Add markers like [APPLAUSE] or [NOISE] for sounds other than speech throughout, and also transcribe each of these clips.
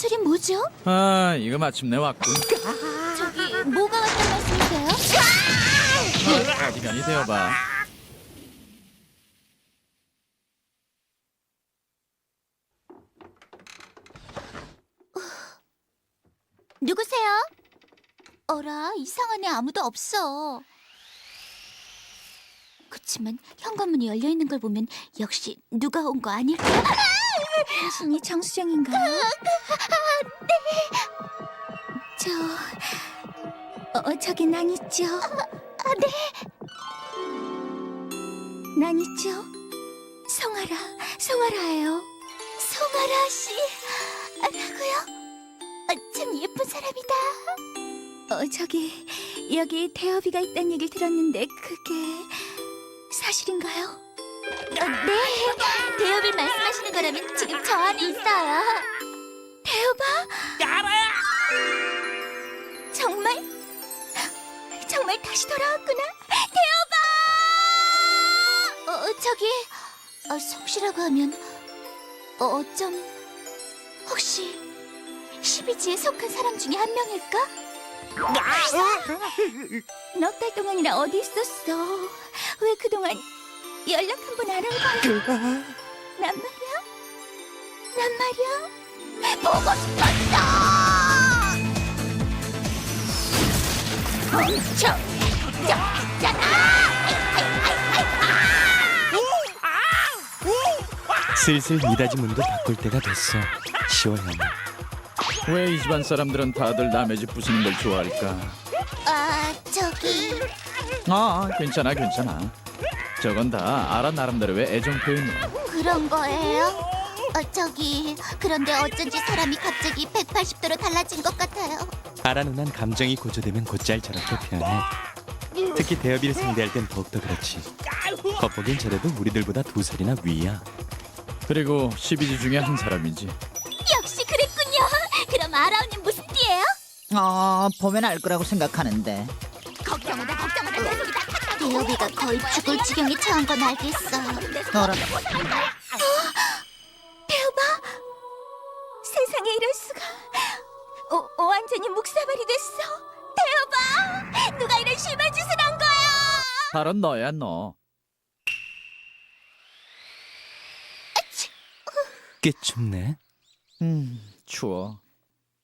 소리 뭐죠? 아, 이거 마침내 왔군. 저기 뭐가 왔단 말씀이세요? 어디 가니 되어봐. 누구세요? 어라 이상하네 아무도 없어. 그치만 현관문이 열려 있는 걸 보면 역시 누가 온 거 아닐까? 당신이 정수정인가요? 네. 저 어, 저기 난 있죠. 아, 네. 난 있죠. 송아라, 송아라예요. 송아라 씨, 라고요? 어, 참 예쁜 사람이다. 어, 저기 여기 대여비가 있다는 얘기를 들었는데 그게 사실인가요? 어, 네, 대여비 말씀하시는 거라면 지금 저 안에 있어요. 대여봐? 알아야. 정말? 정말 다시 돌아왔구나. 대여봐! 어, 저기 어, 송씨라고 하면 어, 어쩜 혹시 시비지에 속한 사람 중에 한 명일까? 넉달 동안이나 어디 있었어? 왜 그동안 연락 한 번 안 한 거야? 난 말이야? 난 말이야? 보고 싶었어! 엄청 슬슬 미닫이 문도 바꿀 때가 됐어. 시원하네. 왜 이 집안 사람들은 다들 남의 집 부수는 걸 좋아할까? 아 저기 아, 괜찮아, 괜찮아. 저건 다 알아 나름대로의 애정 표현이야. 그런 거예요? 어, 저기 그런데 어쩐지 사람이 갑자기 180도로 달라진 것 같아요. 아라 누난 감정이 고조되면 곧잘 저렇게 표현해. 특히 대여비를 상대할 땐 더욱더 그렇지. 겉보긴 저래도 우리들보다 두 살이나 위야. 그리고 12지 중에 한 사람이지. 역시 그랬군요. 그럼 아라우님 무슨 띠예요? 어, 보면 알 거라고 생각하는데. 대여비가 거의 죽을 지경에 처한 건 알겠어. 너라 대여봐, 세상에 이럴 수가. 어, 완전히 묵사발이 됐어. 대여봐, 누가 이런 심한 짓을 한 거야? 바로 너야, 너. 꽤 춥네. 음, 추워.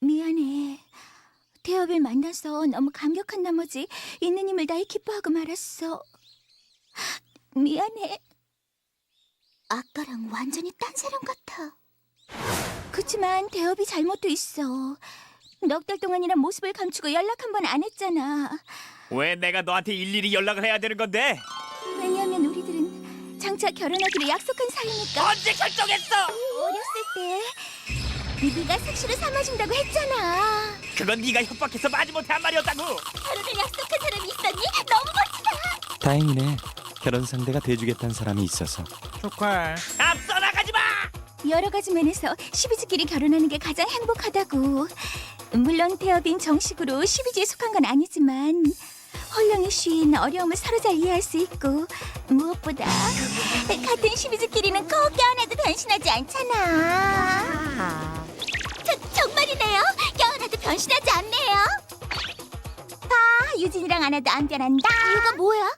미안해. 대업을 만나서 너무 감격한 나머지 있는 힘을 다해 기뻐하고 말았어. 미안해. 아까랑 완전히 딴 사람 같아. 그치만 대업이 잘못도 있어. 넉달 동안이나 모습을 감추고 연락 한 번 안 했잖아. 왜 내가 너한테 일일이 연락을 해야 되는 건데? 왜냐하면 우리들은 장차 결혼하기로 약속한 사이니까. 언제 결정했어? 어렸을 때 네가 삭시로 삼아준다고 했잖아. 그건 네가 협박해서 마지못해 한 말이었다고. 결혼을 약속한 사람이 있었니? 너무 멋지다. 다행이네. 결혼 상대가 돼주겠다는 사람이 있어서. 축하. 앞서 나가지 마. 여러 가지 면에서 시비지끼리 결혼하는 게 가장 행복하다고. 물론 대업인 정식으로 시비지에 속한 건 아니지만 홀령의 쉬인 어려움을 서로 잘 이해할 수 있고 무엇보다 같은 시비지끼리는 꼭 껴안아도 변신하지 않잖아. 저, 정말이네요. 변신하지 않네요. 봐, 유진이랑 안아도 안 변한다. 이유가 뭐야?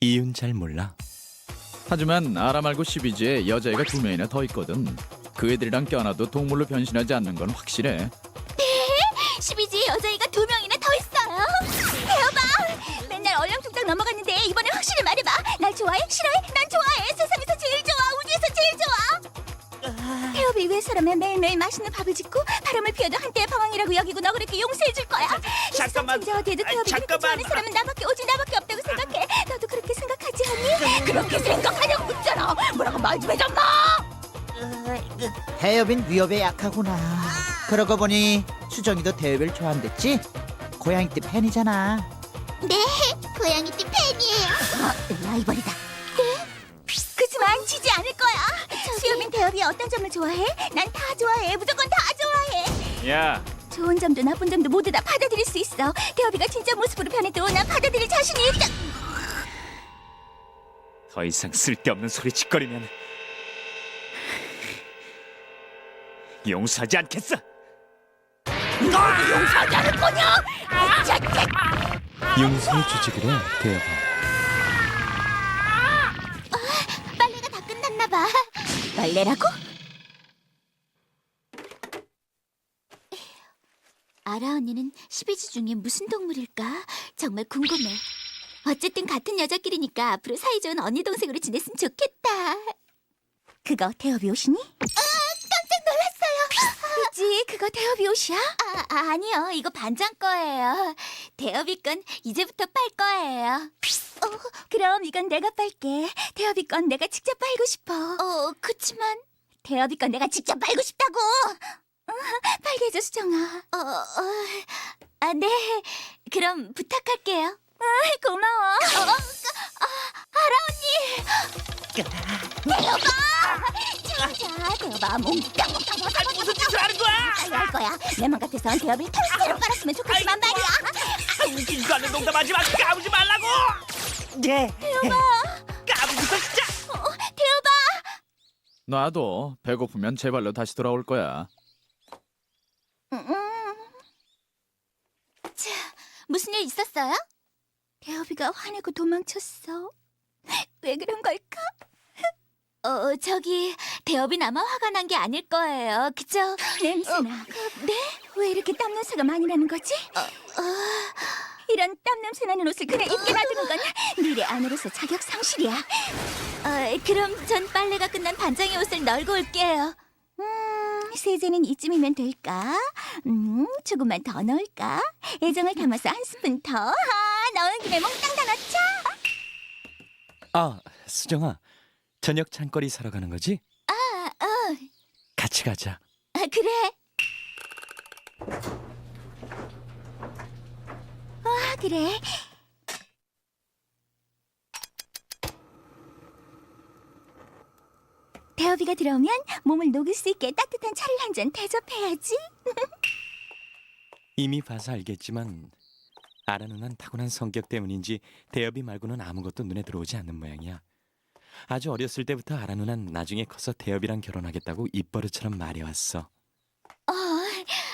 이유는 잘 몰라. 하지만 아라 말고 12지에 여자애가 두 명이나 더 있거든. 그 애들이랑 껴안아도 동물로 변신하지 않는 건 확실해. 시비지에 여자애가 두 명이나 더 있어요. 대여봐. 맨날 얼렁뚱땅 넘어갔는데 이번에 확실히 말해봐. 날 좋아해? 싫어해? 난 좋아해. 세상에서 제일 좋아. 우주에서 제일 좋아. 태엽이 위해서라면 매일매일 맛있는 밥을 짓고 바람을 피워도 한때의 방황이라고 여기고 너그럽게 용서해줄 거야. 잠깐만. 진짜 어디에도 아, 태엽이 그렇게 잠깐만. 좋아하는 사람은 나밖에 오직 나밖에 없다고 생각해. 너도 그렇게 생각하지 않니? 그렇게 생각하냐고 묻잖아. 뭐라고 말 좀 해줬나? 대여빈 위협에 약하구나. 그러고 보니 수정이도 대여비를 좋아한댔지? 고양이띠 팬이잖아. 네, 고양이띠 팬이에요. 라이벌이다. 대엽이 어떤 점을 좋아해? 난 다 좋아해. 무조건 다 좋아해. 야, 좋은 점도 나쁜 점도 모두 다 받아들일 수 있어. 대엽이가 진짜 모습으로 변해도 난 받아들일 자신이 있다. 더 이상 쓸데없는 소리 짓거리면 용서하지 않겠어. 용서하지 않을 거냐? 자, 자, 용서해 주지 그래 대여봐. 빨래가 빨래라고? 아라 언니는 12지 중에 무슨 동물일까? 정말 궁금해. 어쨌든 같은 여자끼리니까 앞으로 사이좋은 언니 동생으로 지냈으면 좋겠다. 그거 대업이 옷이니? 아, 깜짝 놀랐어요. 그지? 그거 대업이 옷이야? 아, 아, 아니요. 이거 반장 거예요. 대업이 건 이제부터 빨 거예요. 어, 그럼 이건 내가 빨게. 대업이 건 내가 직접 빨고 싶어. 어, 그치만 대업이 건 내가 직접 빨고 싶다고. 어, 빨게 해줘 수정아. 어, 어, 아, 네. 그럼 부탁할게요. 아, 고마워. 어, 아, 아라 언니. 대업아. 진짜 대업아 몽땅 몽땅 몽땅 아니 무슨 짓을 하는 거야? 빨리 할 거야. 내 맘 같아선 대업이 통째로 빨았으면 좋겠지만 말이야. 웃기지도 않는 농담하지 마 까부지 말라고 네 까부고서 진짜 어, 대업아. 놔도 배고프면 제 발로 다시 돌아올 거야. 음. 자, 무슨 일 있었어요? 대업이가 화내고 도망쳤어. 왜 그런 걸까? 어, 저기 대업이 아마 화가 난 게 아닐 거예요. 그죠? 냄새나. 네? 왜 이렇게 땀 냄새가 많이 나는 거지? 이런 땀 냄새 나는 옷을 그냥 입게 놔두는 건 미래 아내로서 자격 상실이야. 어, 그럼 전 빨래가 끝난 반장의 옷을 널고 올게요. 음, 세제는 이쯤이면 될까? 음, 조금만 더 넣을까? 애정을 담아서 한 스푼 더. 아, 넣은 김에 몽땅 다 넣자. 아 수정아 저녁 장거리 사러 가는 거지? 아, 어, 같이 가자. 아, 그래. 아, 그래. 대어비가 들어오면 몸을 녹일 수 있게 따뜻한 차를 한 잔 대접해야지. 이미 봐서 알겠지만 아라 누난 타고난 성격 때문인지 대여비 말고는 아무것도 눈에 들어오지 않는 모양이야. 아주 어렸을 때부터 아라 누난 나중에 커서 대여비랑 결혼하겠다고 입버릇처럼 말해왔어. 어,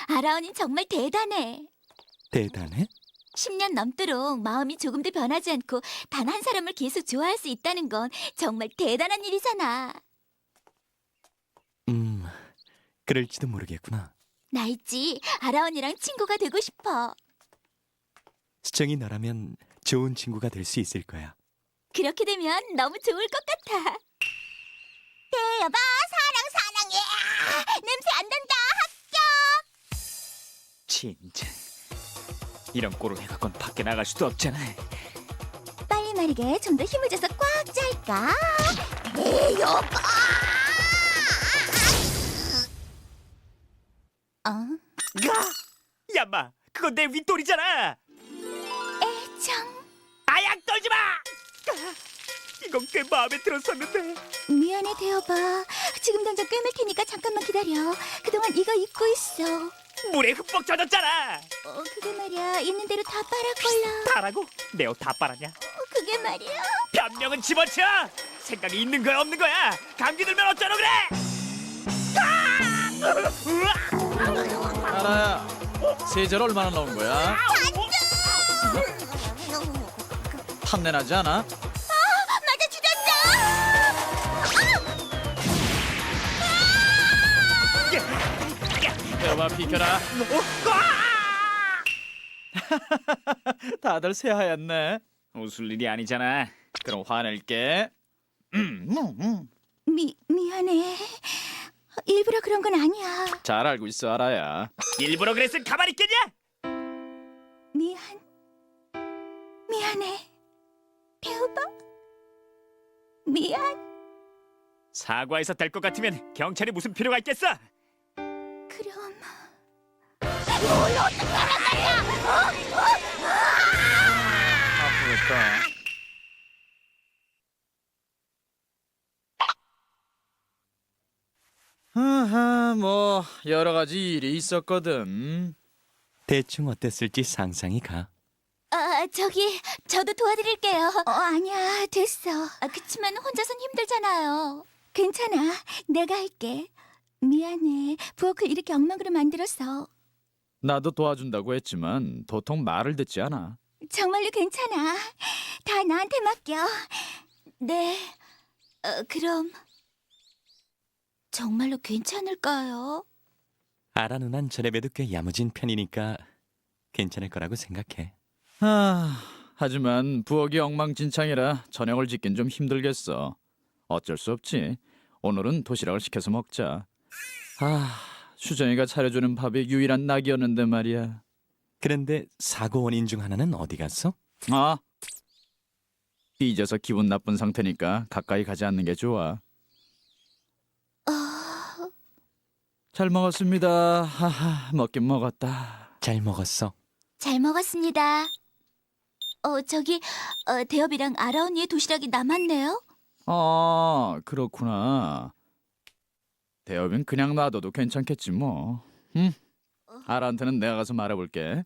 아라 언니 정말 대단해. 대단해? 10년 넘도록 마음이 조금도 변하지 않고 단 한 사람을 계속 좋아할 수 있다는 건 정말 대단한 일이잖아. 음, 그럴지도 모르겠구나. 나 있지. 아라 언니랑 친구가 되고 싶어. 수정이 너라면 좋은 친구가 될 수 있을 거야. 그렇게 되면 너무 좋을 것 같아. 대여봐, 사랑 사랑해. 냄새 안 난다. 진짜 이런 꼴을 해갖곤 밖에 나갈 수도 없잖아 빨리 마르게 좀 더 힘을 줘서 꽉 짤까? 대여봐. 어? 야! 야마 그건 내 윗돌이잖아 애정. 아약 떨지 마! 이건 꽤 마음에 들었었는데 미안해 대여봐. 지금 당장 꿰맬 테니까 잠깐만 기다려. 그동안 이거 입고 있어. 물에 흠뻑 젖었잖아 어, 그게 말이야. 있는 대로 다 빨아골라. 다라고? 내 옷 다 빨았냐? 어, 그게 말이야. 변명은 집어쳐 생각이 있는 거야 없는 거야 감기 들면 어쩌려 그래 알아야. 세제를 얼마나 넣은 거야? 탄내 나지 않아? 여봐 비켜라. [LAUGHS] 다들 새하얗네. 웃을 일이 아니잖아 그럼 화낼게. 미 미안해. 일부러 그런 건 아니야. 잘 알고 있어 알아야. 일부러 그랬으면 가만히 있겠냐? 미안. 미안해. 태우봐. 미안. 사과해서 될 것 같으면 경찰이 무슨 필요가 있겠어? 그럼 아프겠다. 하하 뭐 여러 가지 일이 있었거든. 대충 어땠을지 상상이 가. 아 저기 저도 도와드릴게요. 어 아니야 됐어. 아, 그치만 혼자선 힘들잖아요. 괜찮아. 내가 할게. 미안해. 부엌을 이렇게 엉망으로 만들어서. 나도 도와준다고 했지만 도통 말을 듣지 않아. 정말로 괜찮아. 다 나한테 맡겨. 네. 어, 그럼 정말로 괜찮을까요? 아라 누난 저래봬도 꽤 야무진 편이니까 괜찮을 거라고 생각해. 아, 하지만 부엌이 엉망진창이라 저녁을 짓긴 좀 힘들겠어. 어쩔 수 없지. 오늘은 도시락을 시켜서 먹자. 아, 수정이가 차려주는 밥이 유일한 낙이었는데 말이야. 그런데 사고 원인 중 하나는 어디 갔어? 아, 삐져서 기분 나쁜 상태니까 가까이 가지 않는 게 좋아. 어, 잘 먹었습니다. 하하, 먹긴 먹었다. 잘 먹었어. 잘 먹었습니다. 어, 저기 어, 대엽이랑 아라 언니의 도시락이 남았네요. 아, 그렇구나. 대엽인 그냥 놔둬도 괜찮겠지 뭐. 응? 아라한테는 내가 가서 말해볼게.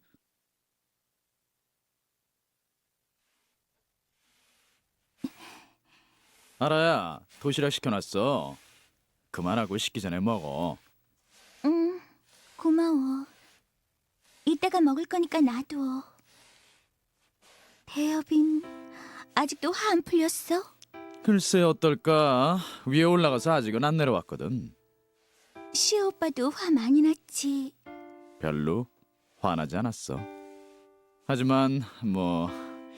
아라야, 도시락 시켜놨어. 그만하고 식기 전에 먹어. 응, 고마워. 이따가 먹을 거니까 놔둬. 대엽인 아직도 화 안 풀렸어? 글쎄 어떨까? 위에 올라가서 아직은 안 내려왔거든. 시어 오빠도 화 많이 났지. 별로 화나지 않았어. 하지만 뭐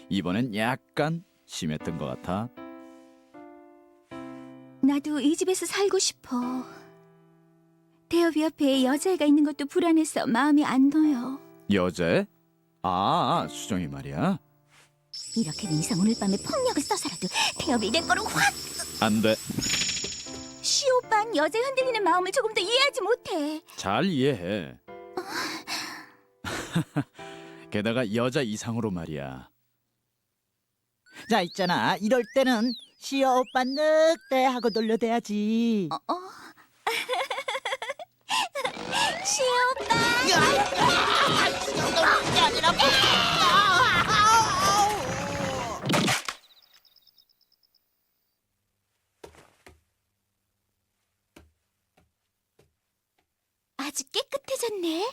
이번엔 약간 심했던 것 같아. 나도 이 집에서 살고 싶어. 대엽이 옆에 여자애가 있는 것도 불안해서 마음이 안 놓여. 여자애? 아 수정이 말이야. 이렇게는 이상 오늘 밤에 폭력을 써서라도 대엽이 내 거로 확! 안 돼. 시 오빠는 여자의 흔들리는 마음을 조금 더 이해하지 못해. 잘 이해해. 게다가 여자 이상으로 말이야. 자 있잖아 이럴 때는 시어 오빠 늑대 하고 놀려대야지 어? 어? 시 오빠! 아주 깨끗해졌네.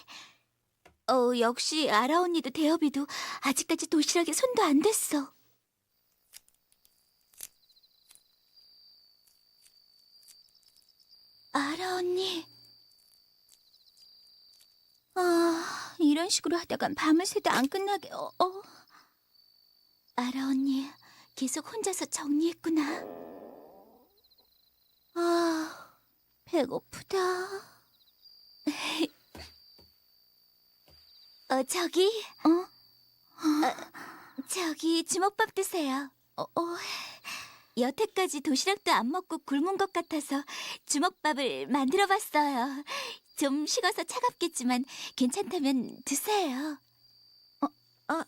어, 역시 아라 언니도 대엽이도 아직까지 도시락에 손도 안 댔어. 아라 언니. 아, 이런 식으로 하다간 밤을 새도 안 끝나게, 어, 어. 아라 언니, 계속 혼자서 정리했구나. 아, 배고프다. 어, 저기. 어? 어, 저기 주먹밥 드세요. 어, 어. 여태까지 도시락도 안 먹고 굶은 것 같아서 주먹밥을 만들어 봤어요. 좀 식어서 차갑겠지만 괜찮다면 드세요. 어, 어, 어,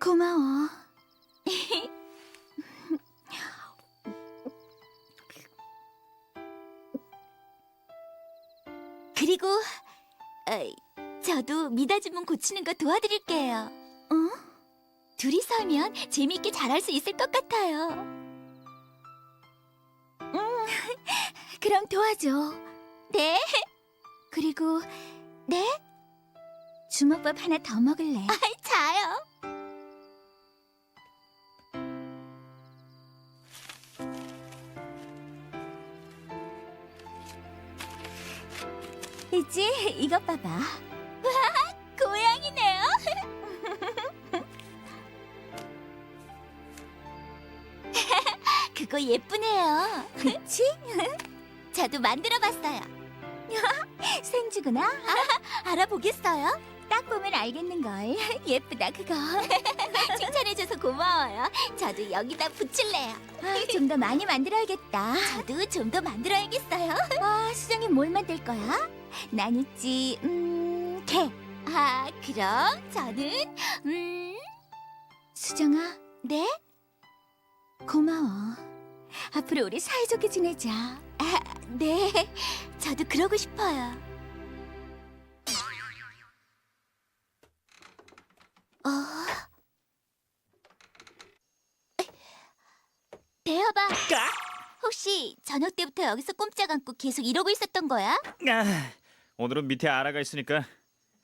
고마워. 어, 저도 미닫이문 고치는 거 도와드릴게요. 어? 둘이 서면 재미있게 잘할 수 있을 것 같아요. 음, [LAUGHS] 그럼 도와줘. 네. 그리고 네? 주먹밥 하나 더 먹을래? 아, 자요. 있지? 이것 봐봐. 와, [LAUGHS] 고양이네요. [LAUGHS] 그거 예쁘네요. 그치? [LAUGHS] 저도 만들어봤어요. 생주구나. 알아보겠어요? 딱 보면 알겠는걸. 예쁘다 그거. 칭찬해줘서 고마워요. 저도 여기다 붙일래요. 좀 더 많이 만들어야겠다. 저도 좀 더 만들어야겠어요. 아, 수정이 뭘 만들 거야? 난 있지, 음, 개. 아, 그럼 저는, 음... 수정아. 네? 고마워. 앞으로 우리 사이좋게 지내자. 아, 네. 저도 그러고 싶어요. 어. 대여봐. 혹시 저녁 때부터 여기서 꼼짝 않고 계속 이러고 있었던 거야? 아, 오늘은 밑에 아라가 있으니까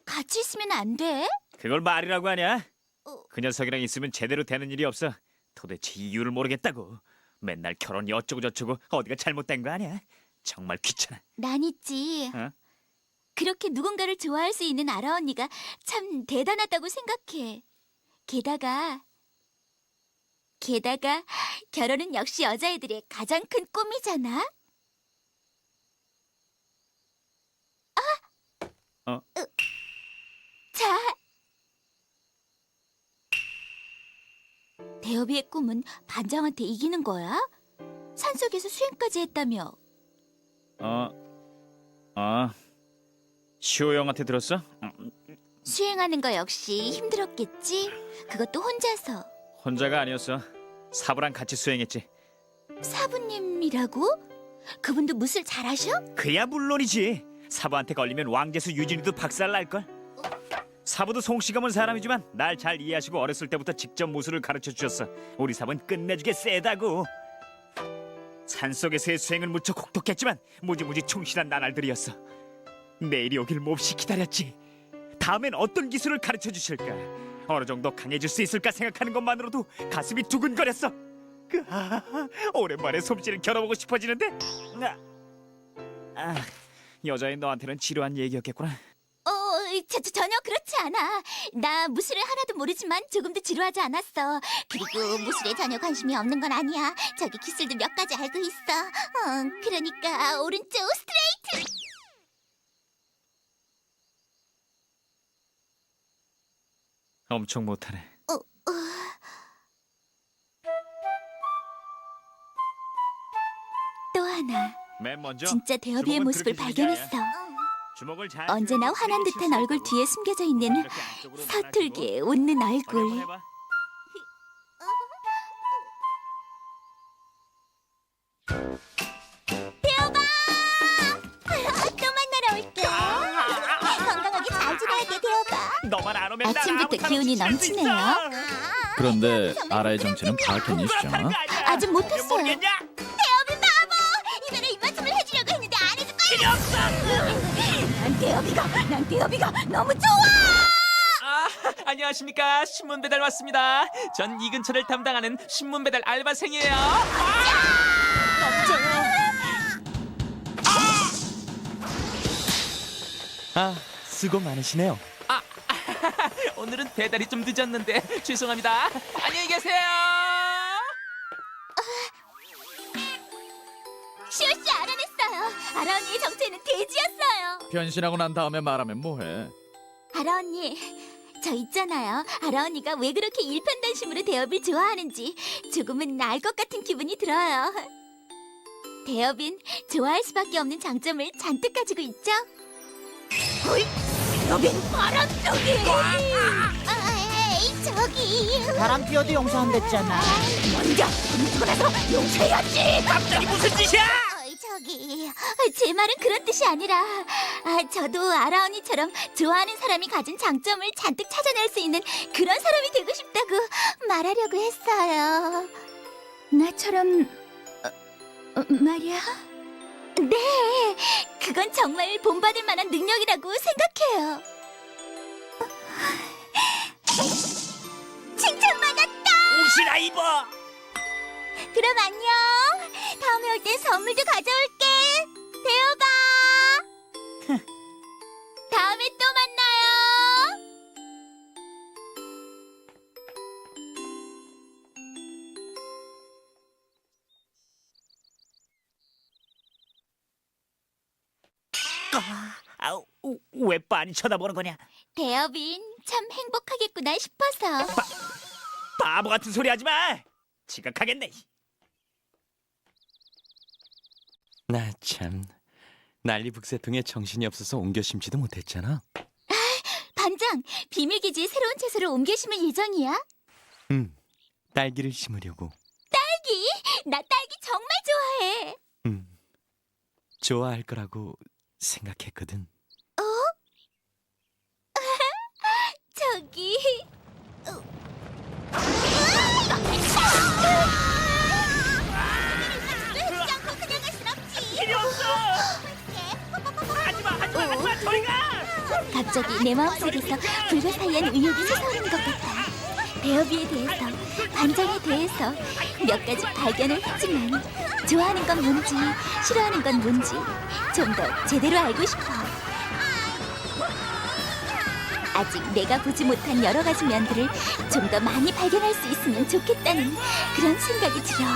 같이 있으면 안 돼? 그걸 말이라고 하냐? 어. 그 녀석이랑 있으면 제대로 되는 일이 없어. 도대체 이유를 모르겠다고. 맨날 결혼이 어쩌고 저쩌고 어디가 잘못된 거 아니야? 정말 귀찮아. 난 있지. 어? 그렇게 누군가를 좋아할 수 있는 아라 언니가 참 대단하다고 생각해. 게다가 게다가 결혼은 역시 여자애들의 가장 큰 꿈이잖아. 아! 어? 으. 자. 대여비의 꿈은 반장한테 이기는 거야? 산속에서 수행까지 했다며. 어, 어. 시호 형한테 들었어? 음, 수행하는 거 역시 힘들었겠지? 그것도 혼자서. 혼자가 아니었어. 사부랑 같이 수행했지. 사부님이라고? 그분도 무술 잘하셔? 그야 물론이지. 사부한테 걸리면 왕재수 유진이도 박살 날 걸. 사부도 송씨가 은 사람이지만 날 잘 이해하시고 어렸을 때부터 직접 무술을 가르쳐 주셨어. 우리 사부는 끝내주게 세다고. 산속에서의 수행은 무척 혹독했지만 무지무지 충실한 나날들이었어. 내일이 오길 몹시 기다렸지. 다음엔 어떤 기술을 가르쳐 주실까? 어느 정도 강해질 수 있을까 생각하는 것만으로도 가슴이 두근거렸어. 그, 아, 오랜만에 솜씨를 겨뤄보고 싶어지는데. 아, 아, 여자인 너한테는 지루한 얘기였겠구나. 어, 저, 저, 전혀 그렇지 않아. 나 무술을 하나도 모르지만 조금도 지루하지 않았어. 그리고 무술에 전혀 관심이 없는 건 아니야. 저기 기술도 몇 가지 알고 있어. 어, 그러니까 오른쪽 스트레이트. 엄청 못하네. 어, 어. 또 하나. 맨 먼저 진짜 주먹은 모습을 그렇게 주는 게 발견했어. 주먹을 잘 언제나 화난 듯한 얼굴. 뒤에 숨겨져 있는 이렇게 안쪽으로 서툴게. 웃는 어디 한번 얼굴. 해봐. 대여봐! [LAUGHS] 또 만나러 올게. 건강하게 잘 지내야 돼, 대여봐. 너만 안 오면 난 아침부터 아무 기운이 수 넘치네요. 있어. 그런데 아라의 정체는 거 아니야. 아직 못했어요. 모르겠냐? 난 대여비가, 난 대여비가 너무 좋아. 아, 안녕하십니까. 신문 배달 왔습니다. 전 이 근처를 담당하는 신문 배달 알바생이에요. 아, 수고 많으시네요. [LAUGHS] 오늘은 배달이 좀 늦었는데 죄송합니다. 안녕히 계세요. 시오씨 알아냈어요. 아라 언니의 정체는 돼지였어요. 변신하고 난 다음에 말하면 뭐해? 아라 언니, 저 있잖아요. 아라 언니가 왜 그렇게 일편단심으로 대엽을 좋아하는지 조금은 알 것 같은 기분이 들어요. 대엽인 좋아할 수밖에 없는 장점을 잔뜩 가지고 있죠. 대엽인 바람둥이. 아, 에이, 저기. 바람 피어도 용서한댔잖아. 먼저 분수고 나서 용서해야지. 갑자기 무슨 짓이야? 어이, 저기 제 말은 그런 뜻이 아니라 아, 저도 아라 언니처럼 좋아하는 사람이 가진 장점을 잔뜩 찾아낼 수 있는 그런 사람이 되고 싶다고 말하려고 했어요. 나처럼 어, 어, 말이야? 네, 그건 정말 본받을 만한 능력이라고 생각해요. 칭찬받았다. 옷이나 입어. 그럼 안녕. 다음에 올 땐 선물도 가져올게. 배워봐. [LAUGHS] 다음에 또 만나요. 아우, 왜 빤히 쳐다보는 거냐? 대여빈 참 행복하겠구나 싶어서. 바보 같은 소리 하지 마. 지각하겠네. 나 참. 난리 북새통에 정신이 없어서 옮겨 심지도 못했잖아. 반장, 비밀기지에 새로운 채소를 옮겨 심을 예정이야? 음, 딸기를 심으려고. 딸기? 나 딸기 정말 좋아해. 음, 좋아할 거라고 생각했거든. 내 마음속에서 불가사의한 의욕이 솟아오르는 것 같아. 대여비에 대해서, 반장에 대해서 몇 가지 발견을 했지만 좋아하는 건 뭔지, 싫어하는 건 뭔지 좀 더 제대로 알고 싶어. 아직 내가 보지 못한 여러 가지 면들을 좀 더 많이 발견할 수 있으면 좋겠다는 그런 생각이 들어.